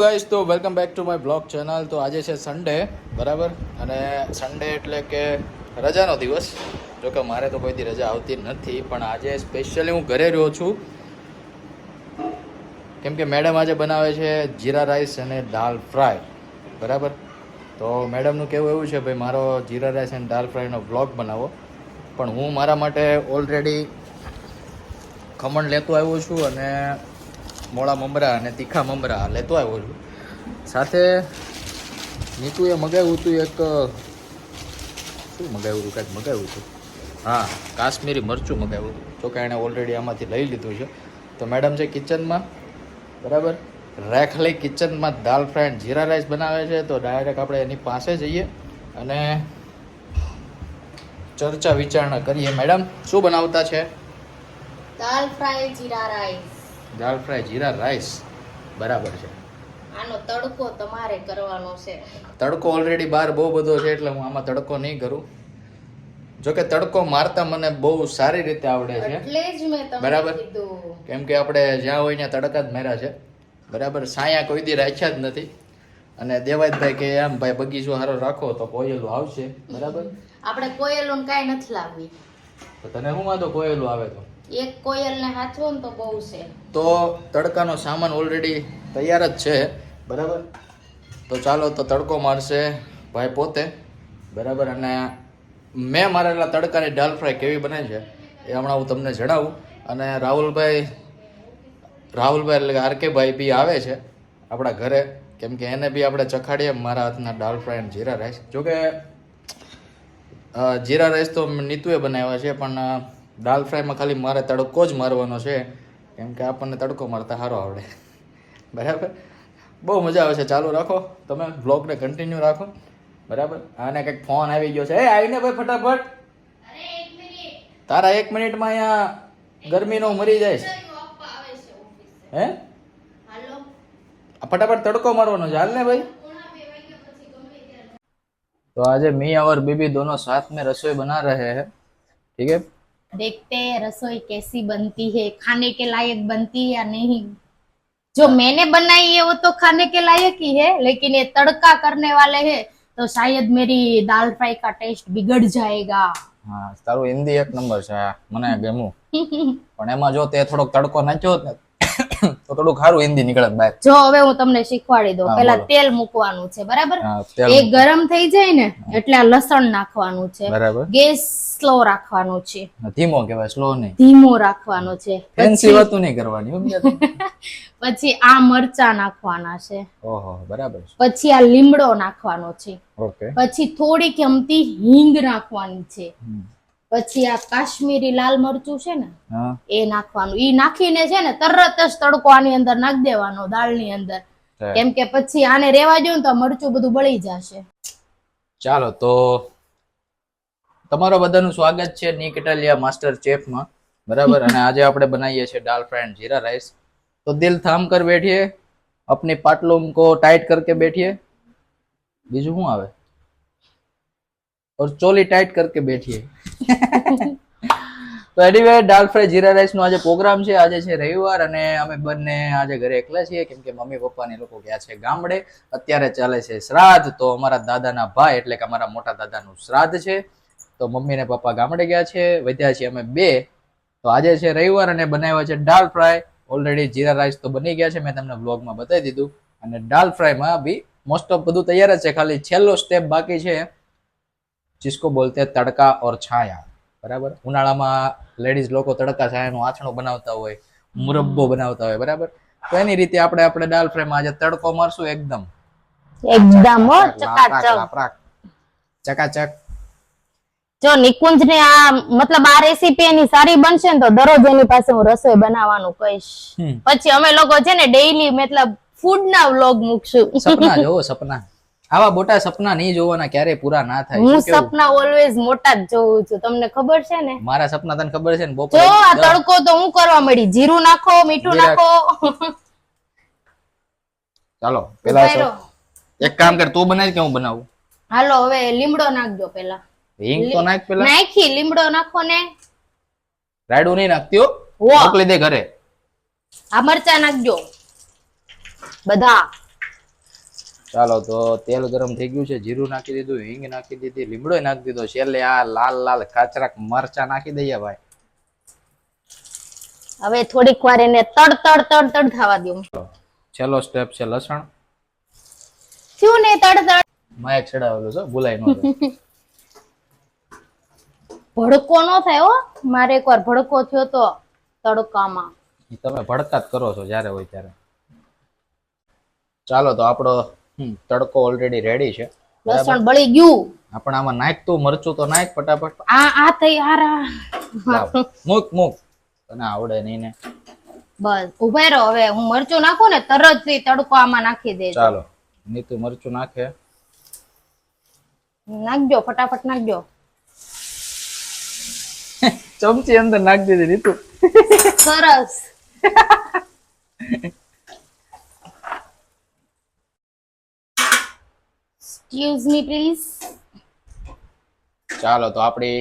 Guys તો welcome back to my blog channel તો આજે છે સન્ડે બરાબર? અને સન્ડે એટલે કે રજાનો દિવસ. જો કે મારે તો કોઈથી રજા આવતી નથી, પણ આજે સ્પેશિયલી હું ઘરે રહ્યો છું. કેમ કે મેડમ આજે બનાવે છે જીરા રાઈસ અને દાલ ફ્રાય બરાબર? તો મેડમનું કહેવું એવું છે, ભાઈ, મારો જીરા રાઈસ અને દાલ ફ્રાયનો બ્લોગ બનાવો. પણ હું મારા માટે ઓલરેડી ખમણ લેતો આવ્યો છું અને મોળા મમરા અને તીખા મમરા લેતો આવ્યો છું. સાથે નીતુએ મગાવ્યું હતું એક, શું મગાવ્યું હતું? કાંઈક મગાવ્યું હતું. હા, કાશ્મીરી મરચું મગાવ્યું હતું. જોકે એણે ઓલરેડી આમાંથી લઈ લીધું છે. તો મેડમ છે કિચનમાં બરાબર? રેખલી કિચનમાં દાલ ફ્રાય જીરા રાઈસ બનાવે છે, તો ડાયરેક્ટ આપણે એની પાસે જઈએ અને ચર્ચા વિચારણા કરીએ. મેડમ શું બનાવતા છે? Dal fry jeera rice dal fry jeera rice. બરાબર છે. આનો તડકો તમારે કરવાનો છે. તડકો ઓલરેડી બહાર બહુ બધો છે એટલે હું આમાં તડકો નહીં કરું. જો કે તડકો મારતા મને બહુ સારી રીતે આવડે છે. એટલે જ મેં તમને બરાબર. કેમ કે આપણે જ્યાં હોય ત્યાં તડકા જ મેરા છે. બરાબર? સાયા કોઈ દી રાખ્યા જ નથી. અને દેવાયતભાઈ કે આમ ભાઈ બગીચો હારો રાખો તો કોયલો આવશે. બરાબર? આપણે કોયલોને કાંઈ નથી લાવવી. તો તને શું વાંધો? કોયલો આવે તો. એક કોયલને હાથવો ને તો બહુ છે. તો તડકાનો સામાન ઓલરેડી તૈયાર જ છે. બરાબર? તો ચાલો તો તડકો મારશે ભાઈ પોતે. બરાબર? અને મેં મારેલા તડકાની દાલ ફ્રાય કેવી બને છે એ હમણાં હું તમને જણાવું. અને રાહુલભાઈ રાહુલભાઈ એટલે કે આરકેભાઈ બી આવે છે આપણા ઘરે. કેમ કે એને બી આપણે ચખાડીએ મારા હાથના દાલ ફ્રાય અને જીરા રાઈસ. જોકે જીરા રાઈસ તો નીતુએ બનાવ્યા છે પણ દાલ ફ્રાયમાં ખાલી મારે તડકો જ મારવાનો છે. કેમ કે આપણને તડકો મારતા સારો આવડે. બરાબર? બહુ મજા આવે છે. ચાલુ રાખો. તમે બ્લોગને કન્ટિન્યુ રાખો. બરાબર? આને કંઈક ફોન આવી ગયો છે. એ આવીને ભાઈ ફટાફટ. તારા એક મિનિટમાં અહીંયા ગરમીનો મરી જાય. છે હે ફટાફટ તડકો મારવાનો છે. હાલ ને ભાઈ? તો આજે મી અવર બીબી દોનો સાથ મેં રસોઈ બના રહે હે. ઠીક હે? देखते हैं रसोई कैसी बनती है खाने के लायक बनती है या नहीं जो मैंने बनाई है वो तो खाने के लायक ही है लेकिन ये तड़का करने वाले हैं तो शायद मेरी दाल फ्राई का टेस्ट बिगड़ जाएगा હા તારું હિન્દી એક નંબર છે આ. મને ગમ્યું પણ એમાં જો તે થોડોક તડકો નાખ્યો હોત ને તો થોડું ખારું હિન્દી નીકળે બહાર જો હવે હું તમને શીખવાડી દઉં. પેલા તેલ મૂકવાનું છે બરાબર? એ ગરમ થઈ જાય ને એટલે આ લસણ નાખવાનું છે. બરાબર. ગેસ સ્લો રાખવાનું છે. ધીમો કહેવાય સ્લો નહીં. ધીમો રાખવાનો છે. ફેન્સી વાતો નહીં કરવાની. પછી આ મરચા નાખવાના છે. ઓહો બરાબર પછી આ લીમડો નાખવાનો છે. ઓકે. પછી થોડીક અમતી હિંગ નાખવાની છે. પછી આ કાશ્મીરી લાલ મરચું છે ને એ નાખવાનું. ઈ નાખીને છે ને તરત જ તડકો આની અંદર નાખી દેવાનો દાળની અંદર. કેમ કે પછી આને રેવા જો ને તો મરચું બધું બળી જશે. ચાલો તો તમારો બધાનું સ્વાગત છે નીક ઇટાલિયા માસ્ટર ચેફમાં. બરાબર? અને આજે આપણે બનાવીએ છીએ દાળ ફ્રેન્ડ જીરા રાઈસ. તો દિલ થામ કર બેઠીએ. અપની પાટલું કો ટાઈટ કરકે બેઠીએ. બીજું શું આવે? ઓર ચોલી ટાઈટ કરકે બેઠીએ. તો anyway dal fry jeera rice નો આજે પ્રોગ્રામ છે. આજે છે રવિવાર અને અમે બંને આજે ઘરે એકલા છીએ. કેમ કે મમ્મી, પપ્પા ને લોકો ગયા છે ગામડે. અત્યારે ચાલે છે શ્રાદ્ધ. તો અમારા દાદાના ભાઈ, એટલે કે અમારા મોટા દાદાનું શ્રાદ્ધ છે. તો મમ્મી ને પપ્પા ગામડે ગયા છે. વધ્યા છીએ અમે બે. તો આજે છે રવિવાર અને બનાવ્યા છે dal fry. Already jeera rice તો બની ગયા છે. મેં તમને વ્લોગમાં બતાવી દીધું. અને દાલ ફ્રાયમાં બી મોસ્ટ ઓફ બધું તૈયાર જ છે. ખાલી છેલ્લો સ્ટેપ બાકી છે. જિસકો બોલતે તડકા ઓર છાયા બરાબર ઉનાળામાં લેડીઝ લોકો તડકા છાયાનું આછણું બનાવતા હોય મુરબ્બો બનાવતા હોય બરાબર તો એની રીતે આપણે આપણે દાલ ફ્રાયમાં આજે તડકો મારશું એકદમ. એકદમ ચકાચક. જો નિકુંજ ને આ મતલબ આ રેસીપી એની સારી બનશે ને તો દરરોજ એની પાસે હું રસોઈ બનાવવાનું કહીશ. પછી અમે લોકો છે ને ડેઈલી મતલબ ફૂડ ના વ્લોગ મૂકશું. સપના જોવો સપના. આવા મોટા સપના નહીં જોવાના ક્યારે પૂરા ના થાય. હું સપના ઓલવેઝ મોટા જ જોઉં છું. તમને ખબર છે ને? મારા સપના તને ખબર છે ને જો આ તડકો તો હું કરવા મળી જીરું નાખો મીઠું નાખો. ચાલો પેલા એક કામ કર તું બનાવી કે હું બનાવું? હાલો હવે લીમડો નાખજો પેલા હિંગ તો નાખ પેલા નાખી લીમડો નાખો ને. રાડું નહીં નાખતી મોકલી દે ઘરે. આ મરચા નાખજો. બધા. ચાલો તો તેલ ગરમ થઈ ગયું છે જીરું નાખી દીધું હિંગ નાખી દીધી લીમડો નાખી દીધો. છેલ્લે આ લાલ લાલ કાચરાક મરચા નાખી દઈએ ભાઈ. હવે થોડીક વાર એને તડ તડ તડ તડ થવા દઉં છેલ્લો સ્ટેપ છે લસણ. શું ને તડ તડ? માયક ચડાવેલું છે ભૂલાય ન ભડકો નો થાય હો. મારે એકવાર ભડકો થયો તો તડકામાં. તમે ભડકા જ કરો છો જ્યારે હોય ત્યારે. ચાલો તો આપણો તડકો ઓલરેડી રેડી છે. લસણ બળી ગયું. આપણ આમાં નાખ તો મરચું તો નાખ ફટાફટ. આ આ તૈયાર મૂક મૂક. તને આવડે નહીં ને. બસ ઊભા રહો. હવે હું મરચું નાખું ને તરતથી તડકો આમાં નાખી દે ચાલો. નીતુ મરચું નાખે. નાખજો ફટાફટ નાખજો. ચમચી અંદર નાખી દીધી નીતુ. સરસ. એક્સક્યુઝ મી પ્લીઝ ચાલો તો આપણી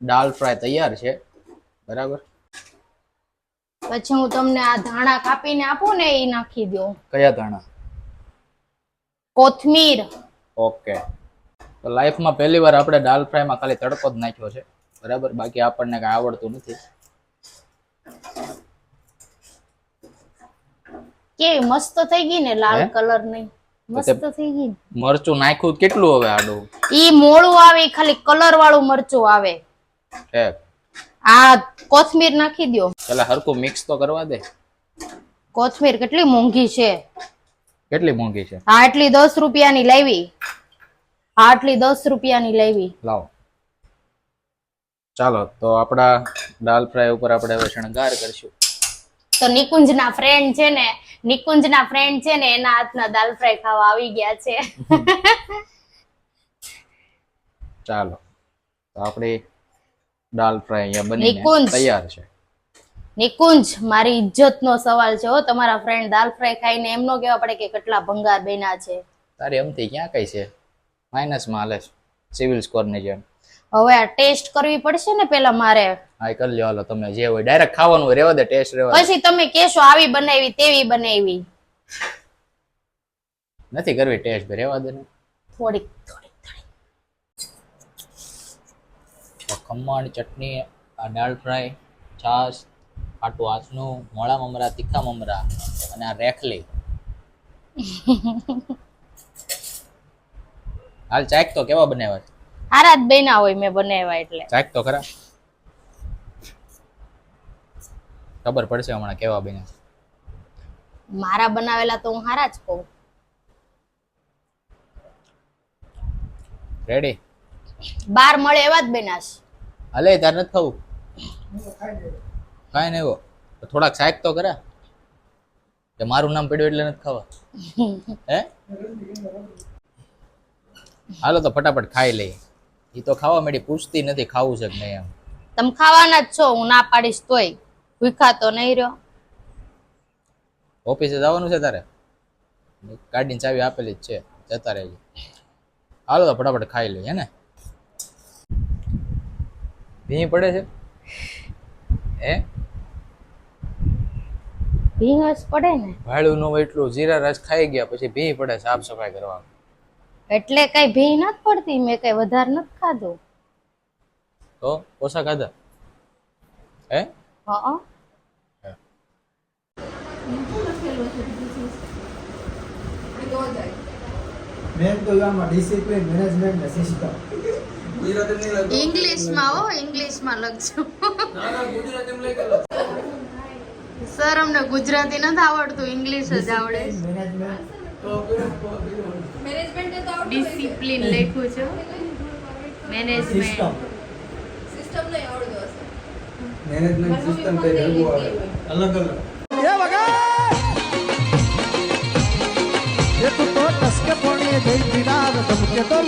દાળ ફ્રાય તૈયાર છે. બરાબર? પછી હું તમને આ ધાણા કાપીને આપું ને એ નાખી દો. કયા ધાણા? કોથમીર. ઓકે. તો લાઈફમાં પહેલી વાર આપણે દાલ ફ્રાયમાં ખાલી તડકો જ નાખ્યો છે. બરાબર? બાકી આપણને કાંઈ આવડતું નથી. કે મસ્ત થઈ ગઈ ને લાલ કલરની મસ્ત થઈ ગઈ મરચું નાખ્યું કેટલું હવે આડું? ઈ મોળું આવે ખાલી કલર વાળું મરચું આવે. આ કોથમીર નાખી દો પેલા હરકું મિક્સ તો કરવા દે. કોથમીર કેટલી મોંઘી છે. કેટલી મોંઘી છે? આ એટલી દસ રૂપિયાની લાવી. આ આટલી દસ રૂપિયાની લાવી. લાવો. ચાલો તો આપણા દાલ ફ્રાય ઉપર આપણે હવે શણગાર કરશું. તો નિકુંજના ફ્રેન્ડ છે ને નિકુંજ ના ફ્રેન્ડ છે ને એના હાથના દાલ ફ્રાય ખાવા આવી ગયા છે. ચાલો તો આપણી દાલ ફ્રાય અહીંયા બની. તૈયાર છે. નિકુંજ મારી ઇજ્જત નો સવાલ છે હો. તમારા ફ્રેન્ડ દાલ ફ્રાય ખાઈને એમ નો કહેવા પડે કે કેટલા ભંગાર બન્યા છે. તારી એમથી ક્યાં કઈ છે? માઇનસમાં હાલે સિવિલ સિવિલ સ્કોરની જેમ. હવે આ ટેસ્ટ કરવી પડશે ને પેલા મારે? હા કરી લેવા લો તમે જે હોય. ડાયરેક્ટ ખાવાનું હોય રેવા દે ટેસ્ટ રેવા પછી તમે કેશો આવી બનાવી તેવી બનાવી. નથી કરવી ટેસ્ટ રેવા દે ને. થોડીક થોડીક થોડીક. ખમણ ચટણી આ દાળ ફ્રાય છાશ ખાટું આથનું મોળા મમરા તીખા મમરા અને આ રેખલી. હાલ ચાક તો કેવા બનાવ્યા જ બન્યા હોય મેં બનાવ્યા એટલે. ચાક તો ખરા. ખબર પડશે હમણાં કેવા બને મારા બનાવેલા તો હું હારા જ કહું. રેડી બાર મળે એવા જ બેનાશ અલે તાર નથી ખાવું? કાંઈ નહીં એવો થોડાક સાહેબ તો કરા. કે મારું નામ પડ્યું એટલે નથી ખાવા? હે? હાલો તો ફટાફટ ખાઈ લઈ એ તો ખાવા મેડી પૂછતી નથી ખાવું છે કે નહીં એમ. તમે ખાવાના જ છો હું ના પાડીશ તોય. ભૂખા તો નહીં રહ્યો. ઓફિસે જવાનું છે તારે? ગાડીની ચાવી આપેલી જ છે જતા રહેજો. હાલો તો ફટાફટ ખાઈ લઈ હે ને? ભીં પડે છે? હે? ભીંગસ પડે ને? ભાડું નો એટલું જીરા રસ ખાઈ ગયા પછી ભી પડે સાફ સફાઈ કરવા એટલે કઈ ભીં નથી પડતી? મેં કઈ વધારે નથી ખાધું. તો ઓછા ખાધા? હે? હા મેન તો આમાં ડિસિપ્લિન મેનેજમેન્ટ ને સિસ્ટમ ઇંગ્લિશમાં હો ઇંગ્લિશમાં લખજો સર અમને ગુજરાતી નથી આવડતું ઇંગ્લિશ જ આવડે મેનેજમેન્ટ ડિસિપ્લિન લખ્યું છે. મેનેજમેન્ટ સિસ્ટમ મેનેજમેન્ટ સિસ્ટમ કઈ ભેગું આવે અલગ અલગ એ તું તો ટસકે પોણીએ જઈ પીડાવ ધમકે તો